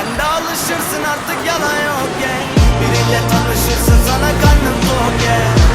Sen de alışırsın artık yalan yok gel.